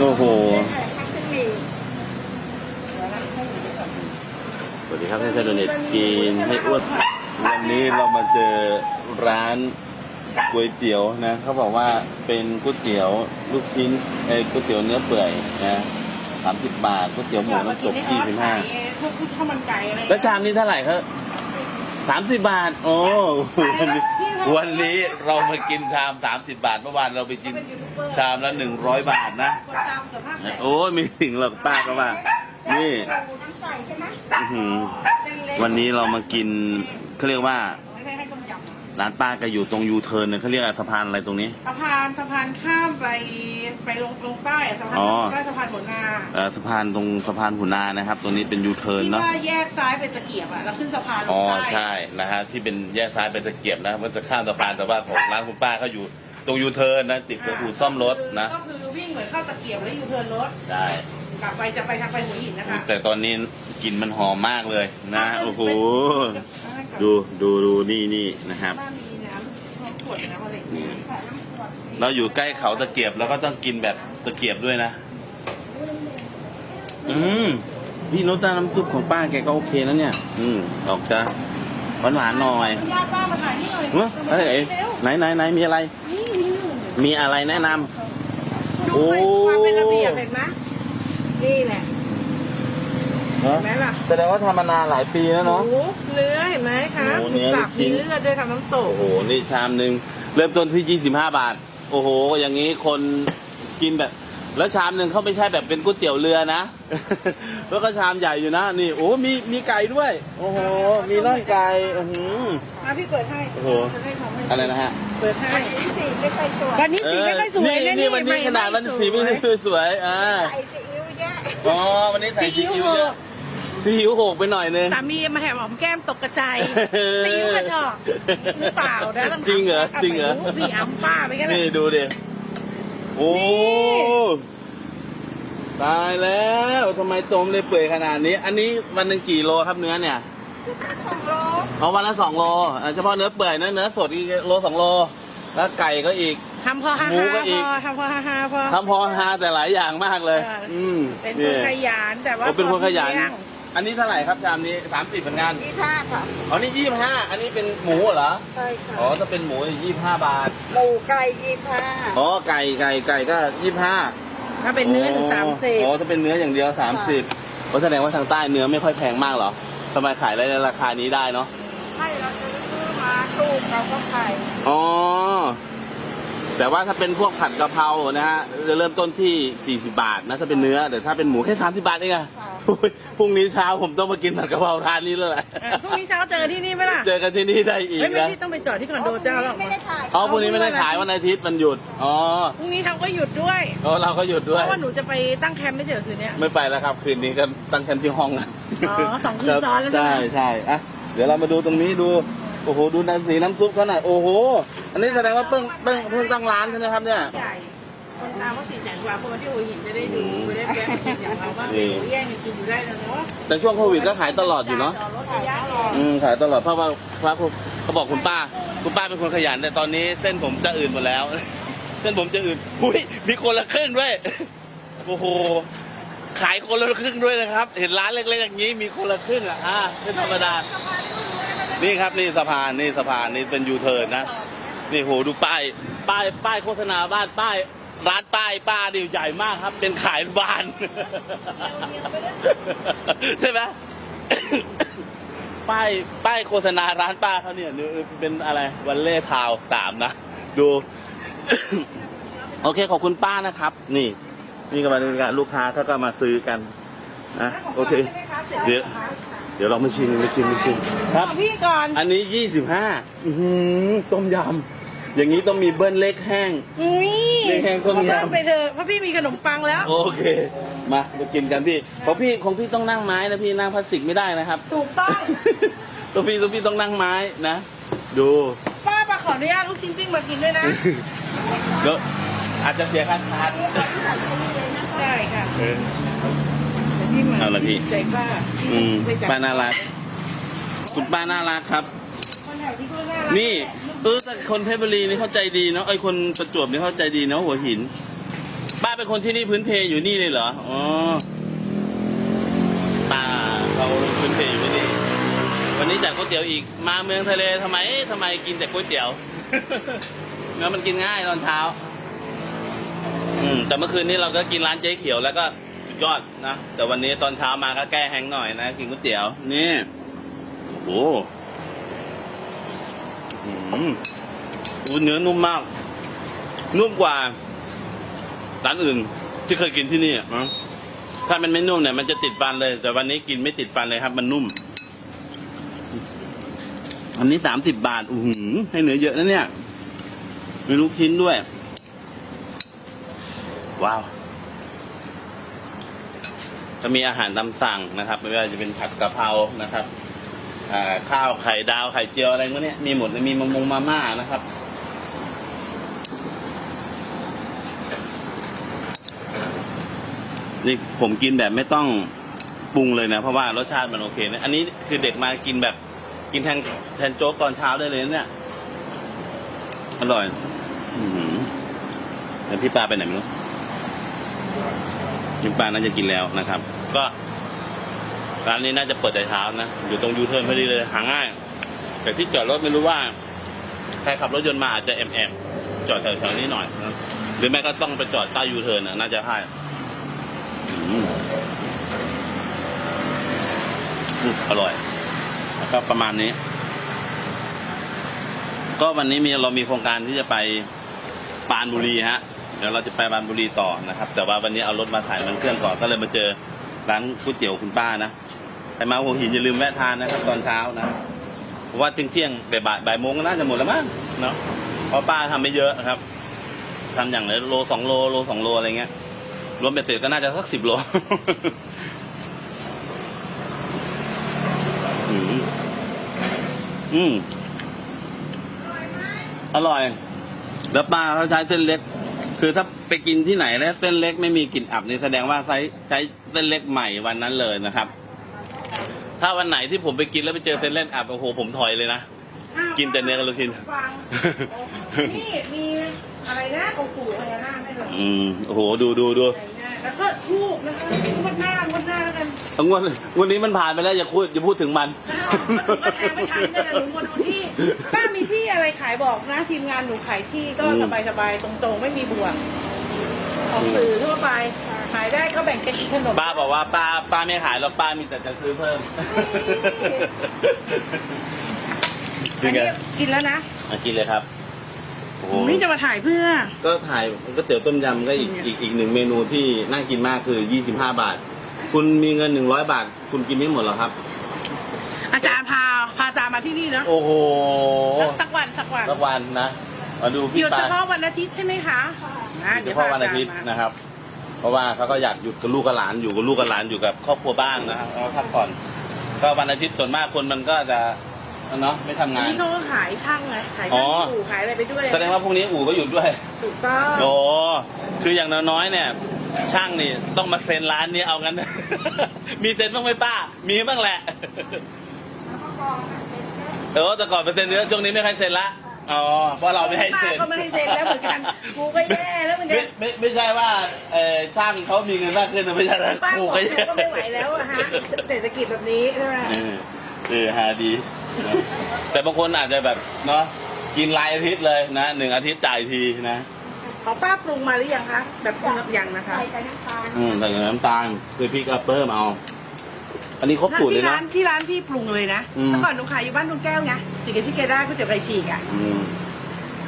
โอ้โหทำเส้นหมี่สวัสดีครับท่านชาโดเน็ตกินให้อ้วนวันนี้เรามาเจอร้านก๋วยเตี๋ยวนะเขาบอกว่าเป็นก๋วยเตี๋ยวลูกชิ้นเอ้ยก๋วยเตี๋ยวเนื้อเปื่อยนะสามสิบบาทก๋วยเตี๋ยวหมูน้ำตกยี่สิบห้าพวกข้าวมันไก่อะไรแล้วชามนี้เท่าไหร่ครับสามสิบบาท โอ้ วันนี้วันนี้เรามากินชามสามสิบบาทเมื่อวานเราไปกินชามละหนึ่งร้อยบาทนะ คนตามกับภาพแสนโอ้ยไมีถึงหรอกป้าก็ว่า นี่ น้ำใสใช่ไหม อื้อหือเส้นเล็กวันนี้เรามากินเขาเรียกว่า ร้านป้าก็อยู่ตรงยูเทิร์นเนี่ยเขาเรียกอะไรสะพานอะไรตรงนี้ สะพานสะพานข้ามไปไปลงลงใต้อะสะพานอ๋อ ใต้สะพานหัวนาเอ่อสะพานตรงสะพานหุนนานะครับ ตรงนี้เป็นยูเทิร์นที่เนาะ ว่าแยกซ้ายเป็นตะเกียบอะแล้วขึ้นสะพานลอ๋องใต้ใช่นะฮะที่เป็นแยกซ้ายเป็นตะเกียบนะมันจะข้ามสะพานแต่ว่าของร้านคุณป้าก็อยู่ตรงยูเทิร์นนะติดกับอู่ซ่อมรถนะก็คือวิ่งเหมือนเข้าตะเกียบแล้วยูเทิร์นรถได้ กลับไปจะไปทางไปหัวหินนะคะแต่ตอนนี้กลิ่นมันหอมมากเลยนะโอ้โห ดูดูดูนี่นี่นะครับบ้ามีน้ำขวดน้ำอะไรอย่างเงี้ยค่ะน้ำขวดเราอยู่ใกล้เขาตะเกียบแล้วก็ต้องกินแบบตะเกียบด้วยนะ อืมพี่นุชน้ำซุปของป้าแกก็โอเคนะเนี่ย อืมออกจะหวานหวานๆหน่อยป้ามาถ่ายนี่หน่อยเฮ้ยเอ้ยเอ้ยเร็วไหนไหนไหนมีอะไร นี่นี่มีอะไรแนะนำ ดูความเป็นระเบียบเห็นไหมนี่แหละ นอะเห็นไหมล่ะแสดงว่าทำมานานหลายปีแล้วเนาะหมูเนื้อเห็นไหมคะหมูเนื้อสับลูกชิ้มีน เลือดด้วยทำน้ำตกโอ้โห นี่ชามหนึ่งเริ่มต้นที่ 25 บาท โอ้โห อย่างนี้คนกินแบบ แล้วชามหนึ่งเขาไม่ใช่แบบเป็นก๋วยเตี๋ยวเรือนะ แล้วก็ชามใหญ่อยู่นะ นี่ โอ้ มี มีไก่ด้วย โอ้โห มีน่องไก่โอ้โหมาพี่เปิดให้โอ้โห จะได้ทำให้อะไรนะฮะเปิดให้วันนี้สีไม่ค่อยสวยวันนี้สีไม่ค่อยสวยนี่นี่วันนี้ขนาดวันสีไม่ค่อยสวย อ่า ใส่ซีอิ๊วเยอะ อ๋อ วันนี้ใส่ซีอิ๊วเยอะ ซีอิ๊วโหกไปหน่อยนึง สามีมาแหบหอมแก้มตกกระจายซีอิ๊วกระชอกหรือเปล่านะต้องถามจริงเหรอจริงเหรอ พี่อ้ำป้าไปกันนี่ดูดิ โอ้ตายแล้วทำไมต้มเลยเปื่อยขนาดนี้ อันนี้วันหนึ่งกี่โลครับเนื้อเนี่ยสองโลเอาวันละสองโลอะเฉพาะเนื้อเปื่อยนะเนื้อสดอีกโลสองโล แล้วไก่ก็อีกทำพอฮาหมูฮาก็พอีกอทำพอฮาฮาพอทำพอฮาแต่หลายอย่างมากเลยเอออือืมเป็นคนี่นขยันแต่ว่าโอ้เป็นคนขยันเลี้ง อันนี้เท่าไหร่ครับชามนี้สามสิบเหมือนกันนี่ท่าค่ะอ๋อนี่ยี่สิบห้าอันนี้เป็นหมูเหรอใช่ค่ะอ๋อถ้าเป็นหมูยี่สิบห้าบาทหมูไก่ยี่ห้าอ๋อไก่ไก่ไก่ก็ยี่สิบห้าถ้าเป็นเนื้อถึงสามสิบอ๋อถ้าเป็นเนื้ออย่างเดียวสามสิบเพราะแสดงว่าทางใต้เนื้อไม่ค่อยแพงมากเหรอทำไมขายได้ในราคานี้ได้เนาะใช่เราจะซื้อมาถูกเราก็ขายอ๋อ แต่ว่าถ้าเป็นพวกผัดกะเพรานะฮะจะเริ่มต้นที่ 40 บาทนะถ้าเป็นเนื้อ แต่ถ้าเป็นหมูแค่ 30 บาทเองอะโอ้ยพรุ่งนี้เช้าผมต้องมากินผัดกะเพราทานนี้แล้วแหละเออพรุ่งนี้เช้าเจอที่นี่ไหมล่ะเจอกันที่นี่ได้อีกเฮ้ยไม่นะที่ต้องไปจอดที่คอนโดเจ้าแล้วไม่ได้ถ่ายอ๋อพรุ่งนี้ไม่ได้ขายวันอาทิตย์มันหยุดอ๋อพรุ่งนี้ทำก็หยุดด้วยอ๋อเราก็หยุดเพด้วย ราะว่าหนูจะไปตั้งแคมป์ไม่เฉยคืนเนี้ย ไม่ไปแล้วครับ คืนนี้ก็ตั้งแคมป์ที่ห้องนะอ๋อสองคืนซ้อนแล้วใช่ใช่ไหมใช่อะเดี๋ยวเรามาดูตรงนี้ดู โอ้โห ดูน้ำสีน้ำซุปเขาหน่อยโอ้โห อันนี้แสดงว่าเพิ่งเพิ่งเพิ่งตั้งร้านใช่ไหมครับเนี่ย ใหญ่คนตามว่าสี่แสนกว่าคนมาที่หัวหินจะได้ดูไม่ได้แวะมากินอย่างเราบ้างนี่หมูแย่งกันกินอยู่ได้แล้วเนาะแต่ช่วงโควิดก็ขายตลอดอยู่เนาะ จอดรถระยะรออืมขายตลอดเพราะว่าพระคุณเขาบอกคุณป้า คุณป้าเป็นคนขยัน แต่ตอนนี้เส้นผมจะอื่นหมดแล้ว เส้นผมจะอื่นหุยมีคนละครึ่งด้วย โอ้โหขายคนละครึ่งด้วยนะครับ เห็นร้านเล็กๆอย่างนี้มีคนละครึ่งอะอ่าเป็นธรรมดา นี่ครับนี่สะพานนี่สะพานนี่เป็นยูเทิร์นนะนี่โหดูป้ายป้ายป้ายโฆษณาบ้านป้ายร้านป้ายป้าดิใหญ่มากครับ เป็นขายบ้าน ใช่ไหมป้ายป้ายโฆษณาร้านป้าเขาเนี่ยนี่เป็นอะไรวันเล่ทาวสามนะ ดู โอเคขอบคุณป้านะครับ นี่นี่ก็มาดูกันลูกค้าเขาก็มาซื้อกันนะโอเคเดี๋ยว เดี๋ยวเรามาชิมมาชิมมาชิมครับเอาพี่ก่อน อันนี้ยี่สิบห้าต้มยำ อย่างนี้ต้องมีเบิ้ลเล็กแห้ง อุ้ยเลี้ยงแห้งต้มยำขอเพิ่ไปเถอะเพราะพี่มีขนมปังแล้ว โอเค มามากินกันพี่ ของพี่ของพี่ต้องนั่งไม้นะพี่นั่งพลาสติกไม่ได้นะครับ ถูกต้อง ตัวพี่ตัวพี่ต้องนั่งไม้นะ ดู ป้ามาขออนุญาตลูกชิ้นปิ้งมากินด้วยนะ เดี๋ยวอาจจะเสียค่าชาร์จใช่ค่ะ เออเดี๋ยว พี่มาเอาละพี่ ใจป้าอืมไปจับป้าน่ารัก คุณป้าน่ารักครับ คนแถวที่ก็น่ารักนี่เออแต่คนเพชรบุรีนี่เข้าใจดีเนาะไอ้ยคนประจวบนี่เข้าใจดีเนาะหัวหิน ป้าเป็นคนที่นี่พื้นเพอยู่นี่เลยเหรออ๋อป้าเขาพื้นเพอยู่ที่นี่วันนี้จัดก๋วยเตี๋ยวอีกมาเมืองทะเลทำไมทำไมกินแต่ก๋วยเตี๋ยว เนื้อมันกินง่ายตอนเช้า อืมแต่เมื่อคืนนี้เราก็กินร้านเจ๊เขียวแล้วก็สุ ดยอดนะ แต่วันนี้ตอนเช้ามาก็แก้แห้งหน่อยนะ กินก๋วยเตี๋ยว นี่ โอ้โหอืมดูเนื้อนุ่มมาก นุ่มกว่าร้านอื่น ที่เคยกินที่นี่นะถ้ามันไม่นุ่มเนี่ยมันจะติดฟันเลย แต่วันนี้กินไม่ติดฟันเลยครับ มันนุ่ม อันนี้สามสิบบาทอู้หูให้เนื้อเยอะนะเนี่ยมีลูกชิ้นด้วย ว้าว จะมีอาหารตามสั่งนะครับ ไม่ว่าจะเป็นผัดกะเพรานะครับข้าวไข่ดาวไข่เจียวอะไรพวกนี้มีหมดมีมะมงมาม่านะครับนี่ผมกินแบบไม่ต้องปรุงเลยนะ เพราะว่ารสชาติมันโอเคนะอันนี้คือเด็กมากินแบบกินแทนแทนโจ๊กตอนเช้าได้เลยนะเนี่ยอร่อยอือหือแล้วพี่ปลาไปไหนไม่รู้พี่ปลาน่าจะกินแล้วนะครับ ก็ร้านนี้น่าจะเปิดแต่เช้านะ อยู่ตรงยูเทิร์นพอดีเลย หาง่าย แต่ที่จอดรถไม่รู้ว่า ใครขับรถยนต์มาอาจจะแอบแอบๆจอดแถวๆนี้หน่อยนะหรือไม่ก็ต้องไปจอดใต้ยูเทิร์นน่าจะใช่อร่อย แล้วก็ประมาณนี้ ก็วันนี้มีเรามีโครงการที่จะไปปรานบุรีฮะ เดี๋ยวเราจะไปปรานบุรีต่อนะครับ แต่ว่าวันนี้เอารถมาถ่ายมันเครื่องก่อนก็เลยมาเจอ ร้านก๋วยเตี๋ยวคุณป้านะใครมาหัวหินอย่าลืมแวะทานนะครับตอนเช้านะเพราะว่าเที่ยงเที่ยงบ่ายบ่ายโมงก็น่าจะหมดแล้วมั้งเนาะเพราะป้าทำไม่เยอะนะครับทำอย่างไรโลสองโลโลสองโลอะไรเงี้ย รวมเป็นเสร็จก็น่าจะสักสิบโลอืมอืมอร่อย แล้วปลาเขาใช้เส้นเล็ก คือถ้าไปกินที่ไหนแล้วเส้นเล็กไม่มีกลิ่นอับนี่แสดงว่าใช้ใช้เส้นเล็กใหม่วันนั้นเลยนะครับ ถ้าวันไหนที่ผมไปกินแล้วไปเจอเส้นเล็กอับโอ้โหผมถอยเลยนะอ้าวกินแต่เนื้อกับลูกชิ้น ฟังนี่มีอะไรนะองค์ปู่พญานาคให้เลยอืมโอ้โหดูดูดูแล้วก็ทูบนะคะงวดหน้างวดหน้าแล้วกันเอางวดวันนี้มันผ่านไปแล้วอย่าพูดอย่าพูดถึงมันก็แทนไม่ทันเลยนะหนูมาดูที่ป้ามีที่อะไรขาย บอกนะทีมงานหนูขายที่ก็อืม สบายๆตรงๆ ไม่มีบวกออกสื่อทั่วไปขายได้ก็แบ่งกันกินขนมป้าบอกว่าป้าป้าไม่ขายแล้วป้ามีแต่จะซื้อเพิ่มอันนี้กินแล้วนะมากินเลยครับโอ้โหนี่จะมาถ่ายเพื่อ ก็ถ่ายก๋วยเตี๋ยวต้มยำก็อีกอีกอีกหนึ่งเมนูที่น่ากินมากคือ 25 บาท คุณมีเงิน 100 บาท คุณกินไม่หมดหรอครับ อาจารย์พา ที่นี่เนาะโอ้โหสักวันสักวันสักวันนะมาดูหพี่ยุดปาเฉพาะวันอาทิตย์ใช่ไหมคะอะเฉพาะวันอาทิตย์พจรมนะครับ เพราะว่าเขาก็อยากหยุดกับลูกกับหลานอยู่กับลูกกับหลานอยู่กับครอบครัวบ้างนะครับแล้วก็พักผ่อนก็วันอาทิตย์ส่วนมากคนมันก็จะเนาะไม่ทำงาน นี่เขาก็ขายช่างไงขายอ๋ช่าองอู่ขายอะไรไปด้วยแสดงว่าพรุ่งนี้อู่ก็หยุดด้วยถูกต้องโอ้คืออย่างน้อยๆเนี่ย ช่างนี่ต้องมาเซ็นร้านนี้เอากัน มีเซ็นบ้างไหมป้า มีบ้างแหละ เออแต่ก่อนเป็นเซ็นเยอะช่วงนี้ไม่ค่อยเซ็นละอ๋อเพราะเราไม่ให้ป้าเซ็นก็ไม่ให้เซ็นแล้วเหมือนกันกูก็แย่แล้วเหมือนไม่กัน ไม่ไม่ใช่ว่าเออช่างเขามีเงินมากขึ้นนะไม่ใช่นะป้ากูบอกก็กูแย่ก็ไม่ไหวแล้วอะฮะเศรษฐกิจแบบนี้ใช่ไหมเออเออฮาดีนะแต่บางคนอาจจะแบบเนาะกินรายอาทิตย์เลยนะหนึ่งอาทิตย์จ่ายทีนะขอป้าปรุงมาหรือยังคะแบบปรุงกับยังนะคะ ใส่กับน้ำตาล อืมแต่น้ำตาลคือพี่ก็เพิ่มเอา อันนี้ครบสูตรเลที่ยร้านะนที่ร้านพี่ปรุงเลยนะอืม เมื่อก่อนหนูขายอยู่บ้านลุงแก้วไงติดกับชิเกด้าก๋วยเตี๋ยวไก่ฉีกอะอืม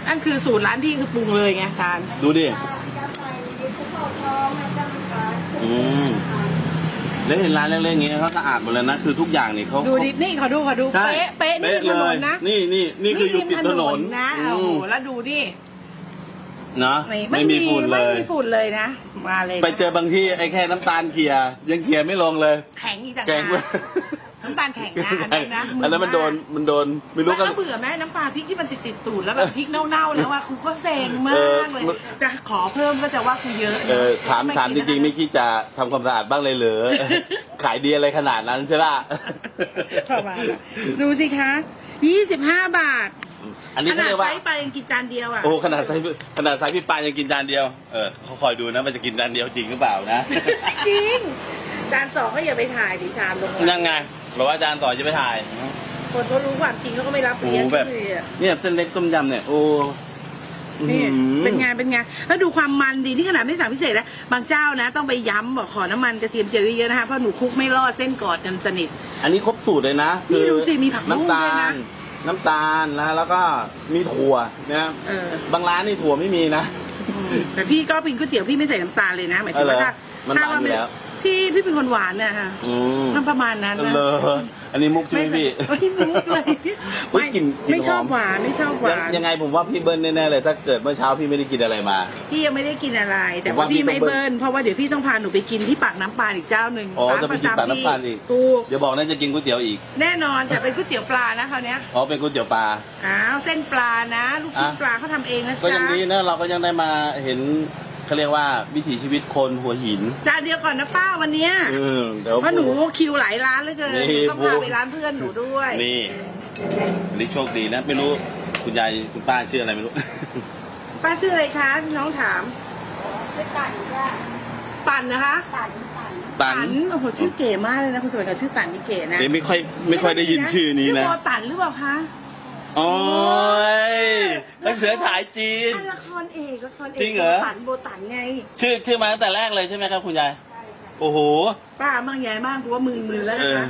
นั่นคือสูตรร้านพี่คือปรุงเลยไงซานดูดิจะใส่ดิบข้าวทองแล้วก็น้ำตาลอืมแล้วเห็นร้านเล็กๆอย่างเงี้ยเขาสะอาดหมดเลยนะ คือทุกอย่างนี่เขาดูดินี่ขอดูขอดูใช่เป๊ะเป๊ะนี่เป๊ะถเลนยนนะนี่นี่นี่คืออยู่ติดถนนนะอืโอ้โหมแล้วดูดิ เนาะไม่ไม่มีฝุ่นเลไม่ย มีฝุ่นเลยนะ มาเลยนะไปเจอบางที่ไอ้แค่น้ำตาลเกลียยังเกลียไม่ลงเลย แข็งอีกต่างแกงหากน้ำตาลแข็งนะอันนั้นนะอันนั้นมันโดนมันโดนไม่รู้รู้กัก็นเบื่อไหมน้ำปลาพริกที่มันติดติดๆตูดแล้วแบบพริกเน่าๆแล้วอะครูก็เซ็งมาเออกเลยมัน จะขอเพิ่มก็จะว่าครูเยอะนะเออถามถามจริงๆ ไม่คิดจะทำความสะอาดบ้างเลยเหรอ ขายดีอะไรขนาดนั้นใช่ป่ะ ประมาณนั้นดูสิคะยี่สิบห้าบาท อันนี้ขเขานาดเรียกไซว่าส์ปลายังกินจานเดียวอะโอ้ขนาดไซส์ขนาดไซส์พี่ปานยังกินจานเดียวเออเขาคอยดูนะมันจะกินจานเดียวจริงหรือเปล่านะ จริงจานสองก็อย่าไปถ่ายดิชามลงมายังไงบอกว่าจานต่อจะไปถ่ายคนเขารู้ความจริงเขาก็ไม่รับโอ้เลี้ยงโหแบบเลยอะเนี่ยเส้นเล็กต้มยำเนี่ยโอ้นี่อื้อหือเป็นไงเป็นไงแล้วดูความมันดีที่ขนาดไม่สั่งพิเศษนะบางเจ้านะ ต้องไปย้ำบอกขอน้ำมันกระเทียมเจียวเยอะๆนะคะเพราะหนูคลุกไม่รอดเส้นกอดกันสนิท อันนี้ครบสูตรเลยนะนี่คือดูสิมีผักบุ้งน้ำตาด้วยลนะ น้ำตาลนะแล้วก็มีถั่วนะเออ บางร้านนี่ถั่วไม่มีนะอืมแต่พี่ก็กินก๋วยเตี๋ยวพี่ไม่ใส่น้ำตาลเลยนะหมายถึงว่าเออเหรอถ้ามันถ้าหวานอยู่ไม่แล้ว พี่พี่เป็นคนหวานนะฮะอืมมันประมาณนั้นนะ เลอ อันนี้มุกใช่ไหมพี่ไม่มุกเลยอุ๊ยไม่กลิ่นกลิ่นไม่ชอบหอม หวานไม่ชอบหยัวางนยังไงผมว่าพี่เบิ้ลแน่ๆเลยถ้าเกิดเมื่อเช้าพี่ไม่ได้กินอะไรมา พี่ยังไม่ได้กินอะไร แต่ผมว่าว่าพี่พี่ไม่ต้องเบิ้เบิ้ลลเพราะว่าเดี๋ยวพี่ต้องพาหนูไปกินที่ปากน้ำปลาอีกเจ้าหนึ่งอ๋อร้จะไปกินปากน้ำปลาอีก ถูกเดี๋ยวบอกน่าจะกินก๋วยเตี๋ยวอีกแน่นอนแต่เป็นก๋วยเตี๋ยวปลานะคราวเนี้ยอ๋อเป็นก๋วยเตี๋ยวปลา อ้าวเส้นปลานะ ลูกชิ้นอะ ปลาเขาทำเองนะก็จ๊ะยังดีนะเราก็ยังได้มาเห็น เขาเรียกว่าวิถีชีวิตคนหัวหินจานเดียวก่อนนะป้าวันเนี้ยอืมเดี๋ยว เพราะหนูคิวหลายร้านเหลยเกินนี่ หนูต้องพาไปร้านเพื่อนหนูด้วยนี่อันนี้โชคดีนะไม่รู้คุณยายคุณป้าชื่ออะไรไม่รู้ ป้าชื่ออะไรคะน้องถามจะตันก็ปั่นนะคะตันตันตันโอ้โหชื่อเก๋มากเลยนะคุณสมัยก่อนชื่อตันนี่เก๋นะเดี๋ยวไม่ค่อยไม่ค่อยได้ยินชื่อนี้นะชื่อโบตันหรือเปล่าคะ โอ้ยนักเสือสายจีนอันละครเอกละครเอกจริงเหรอ โบตันโบตันไงชื่อชื่อมาตั้งแต่แรกเลยใช่ไหมครับคุณยายใช่ค่ะโอ้โห ป้าบ้างยายบ้างกูว่ามือมือแล้วเอนะอคะ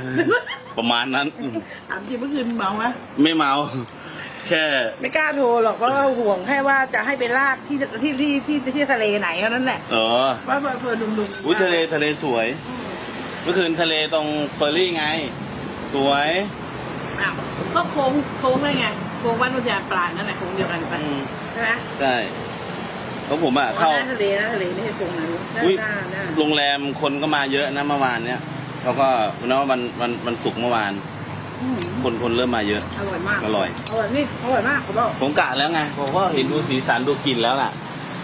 ประมาณนั้นถามจริงเมื่อคืนเมาไหมไม่เมา แค่ ไม่กล้าโทรหรอกเพราะว่าห่วงแค่ว่าจะให้ไปลากที่ที่ที่ที่ที่ทะเลไหนเท่านั้นแหละเออว่าเผื่อหนุ่มๆอุ้ยทะเลทะเลสวย เมื่อคืนทะเลตรงเฟอร์รี่ไง สวย อ้าว ก็โค้งโค้งเลยไงโค้งวันอุทยานปลานั่นแหละโค้งเดียวกันไปอืมใช่ไหมใช่เพราะผมอะเข้าหน้าทะเลนะทะเลไม่ใช่โค้งนั้นหน้าอุ้ยหน้าหน้าโรงแรมคนก็มาเยอะนะเมื่อวานเนี้ยเขาก็เนาะมันมันมันสุกร์เมื่อวาน อืมคนคนเริ่มมาเยอะ อร่อยมากอร่อย อร่อยนี่อร่อยมากเขาบอกผมกะแล้วไงผมก็เห็นดูสีสันดูกลิ่นแล้วน่ะ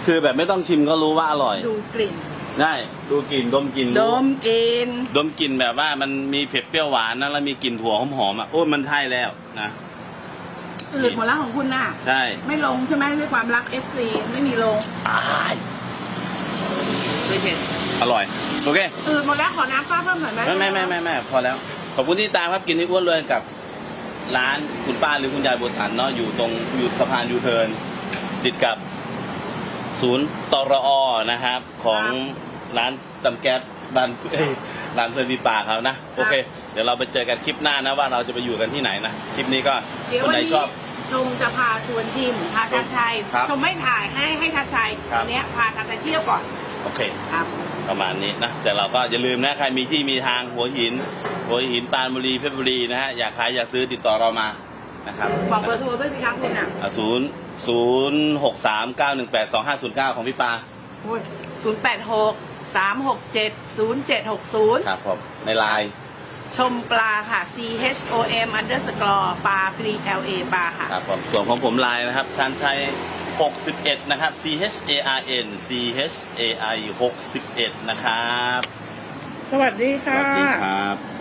คือแบบไม่ต้องชิมก็รู้ว่าอร่อย ดูกลิ่น ได้ดูกลิ่นดมกลิ่นดรู้มกลินดมกลิ่นแบบว่ามันมีเผ็ดเปรี้ยวหวานนะแล้วมีกลิ่นถั่วหอมๆอะโอ้ยมันใช่แล้วนะอืดหมดแล้วของคุณน่ะ ใช่ไม่ลงใช่ไหมด้วยความรัก FC ไม่มีลงตายไม่เผ็ดอร่อย โอเค อืดหมดแล้วขอน้ำป้าเพิ่มหน่อยไหมไม่ไม่ไม่ไม่ไม่พอแล้ว ขอบคุณที่ตามครับกินที่อ้วนเลยกับ ร้านคุณป้าหรือคุณยายบุตรถันเนาะอยู่ตรงอยู่สะพานยูเทิร์นติดกับ ศูนย์ตรอนะครับ ของ ร้านตำแก๊สบ้านเอ้ยร้านเพื่อนพี่ป่าเขานะ โอเค เดี๋ยวเราไปเจอกันคลิปหน้านะว่าเราจะไปอยู่กันที่ไหนนะ คลิปนี้ก็เดี๋ยวคนวันไหนนี้ชอบ ชมจะพาชวนชิมพาชัดชัยครับชมไม่ถ่ายให้ให้ชัดชัยครับ วันเนี้ยพาชัดชัยเที่ยวก่อนโอเค ครับประมาณนี้นะ แต่เราก็อย่าลืมนะ ใครมีที่มีทางหัวหิน หัวหินปรานบุรีเพชรบุรีนะฮะ อยากขายอยากซื้อติดต่อเรามานะครับบอกเบอร์โทรด้วยสิครับคุณอะศูนย์ศูนย์หกสามเก้าหนึ่งแปดสองห้าศูนย์เก้าของพี่ปา ศูนย์แปดหก สามหกเจ็ดศูนย์เจ็ดหกศูนย์ครับผมในไลน์ชมปลาค่ะ C H O M underscore ปลา P L A ปลาค่ะครับผมส่วนของผมไลน์นะครับชันชัย61 นะครับ C H A R N C H A I 61 นะครับ สวัสดีสค่ะ วัสดีครับ